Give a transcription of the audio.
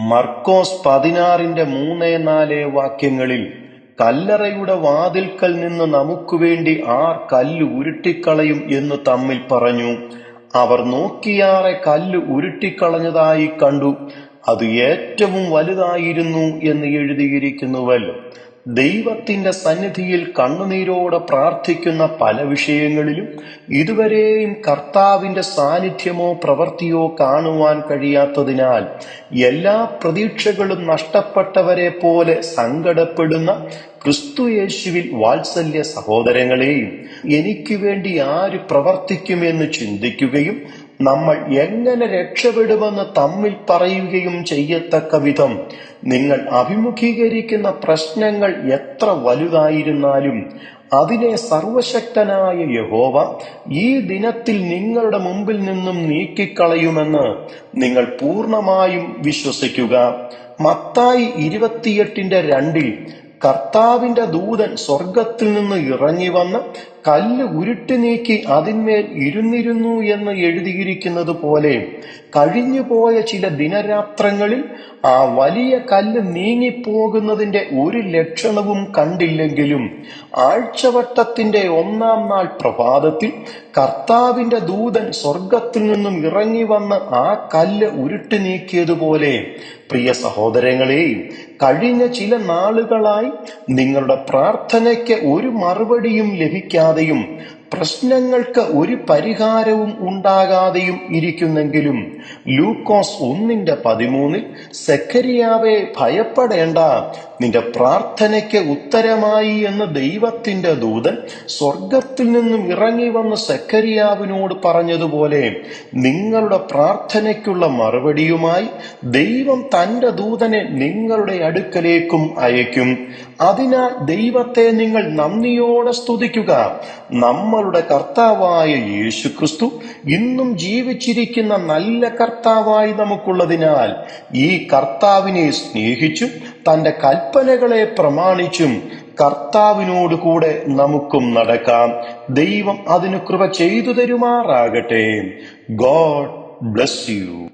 മർക്കോസ് പതിനാറിന്റെ മൂന്ന് നാല് വാക്യങ്ങളിൽ കല്ലറയുടെ വാതിൽക്കൽ നിന്ന് നമുക്ക് വേണ്ടി ആർ കല്ല് ഉരുട്ടിക്കളയും എന്ന് തമ്മിൽ പറഞ്ഞു. അവർ നോക്കിയാറെ കല്ല് ഉരുട്ടിക്കളഞ്ഞതായി കണ്ടു. അത് ഏറ്റവും വലുതായിരുന്നു എന്ന് എഴുതിയിരിക്കുന്നുവല്ലോ. ദൈവത്തിന്റെ സന്നിധിയിൽ കണ്ണുനീരോടെ പ്രാർത്ഥിക്കുന്ന പല വിഷയങ്ങളിലും ഇതുവരെയും കർത്താവിന്റെ സാന്നിധ്യമോ പ്രവൃത്തിയോ കാണുവാൻ കഴിയാത്തതിനാൽ എല്ലാ പ്രതീക്ഷകളും നഷ്ടപ്പെട്ടവരെ പോലെ സങ്കടപ്പെടുന്ന ക്രിസ്തുയേശുവിൽ വാത്സല്യ സഹോദരങ്ങളെയും എനിക്ക് വേണ്ടി ആര് പ്രവർത്തിക്കുമെന്ന് ചിന്തിക്കുകയും നമ്മൾ എങ്ങനെ രക്ഷപ്പെടുമെന്ന് തമ്മിൽ പറയുകയും ചെയ്യത്തക്ക വിധം നിങ്ങൾ അഭിമുഖീകരിക്കുന്ന പ്രശ്നങ്ങൾ എത്ര വലുതായിരുന്നാലും അതിനെ സർവശക്തനായ യഹോവ ഈ ദിനത്തിൽ നിങ്ങളുടെ മുമ്പിൽ നിന്നും നീക്കിക്കളയുമെന്ന് നിങ്ങൾ പൂർണമായും വിശ്വസിക്കുക. മത്തായി ഇരുപത്തിയെട്ടിന്റെ രണ്ടിൽ കർത്താവിന്റെ ദൂതൻ സ്വർഗത്തിൽ നിന്ന് ഇറങ്ങി വന്ന് കല്ല് ഉരുട്ടി നീക്കി അതിന്മേൽ ഇരുന്നിരുന്നു എന്ന് എഴുതിയിരിക്കുന്നത് പോലെ കഴിഞ്ഞുപോയ ചില ദിനരാത്രങ്ങളിൽ ആ വലിയ കല്ല് നീങ്ങിപ്പോകുന്നതിന്റെ ഒരു ലക്ഷണവും കണ്ടില്ലെങ്കിലും ആഴ്ചവട്ടത്തിന്റെ ഒന്നാം നാൾ പ്രഭാതത്തിൽ കർത്താവിന്റെ ദൂതൻ സ്വർഗത്തിൽ നിന്നും ഇറങ്ങി വന്ന് ആ കല്ല് ഉരുട്ടി നീക്കിയതുപോലെ പ്രിയ സഹോദരങ്ങളെ കഴിഞ്ഞ ചില നാളുകളായി നിങ്ങളുടെ പ്രാർത്ഥനയ്ക്ക് ഒരു മറുപടിയും ലഭിക്കാതെയും പ്രശ്നങ്ങൾക്ക് ഒരു പരിഹാരവും ഉണ്ടാകാതെയും ഇരിക്കുന്നെങ്കിലും ലൂക്കോസ് ഒന്നിന്റെ പതിമൂന്നിൽ സെക്കരിയാവെ ഭയപ്പെടേണ്ട നിന്റെ പ്രാർത്ഥനയ്ക്ക് ഉത്തരമായി എന്ന് ദൈവത്തിന്റെ ദൂതൻ സ്വർഗത്തിൽ നിന്നും ഇറങ്ങി വന്ന് സെക്കരിയാവിനോട് പറഞ്ഞതുപോലെ നിങ്ങളുടെ പ്രാർത്ഥനയ്ക്കുള്ള മറുപടിയുമായി ദൈവം തന്റെ ദൂതനെ നിങ്ങളുടെ അടുക്കലേക്കും അയക്കും അതിനാൽ ദൈവത്തെ നിങ്ങൾ നന്ദിയോടെ സ്തുതിക്കുക. നമ്മളുടെ കർത്താവായ യേശുക്രിസ്തു ഇന്നും ജീവിച്ചിരിക്കുന്ന നല്ല കർത്താവായി നമുക്കുള്ളതിനാൽ ഈ കർത്താവിനെ സ്നേഹിച്ചും തന്റെ കൽപ്പനകളെ പ്രമാണിച്ചും കർത്താവിനോട് കൂടെ നമുക്കും നടക്കാം. ദൈവം അതിന് കൃപ ചെയ്തു തരുമാറാകട്ടെ. God bless you.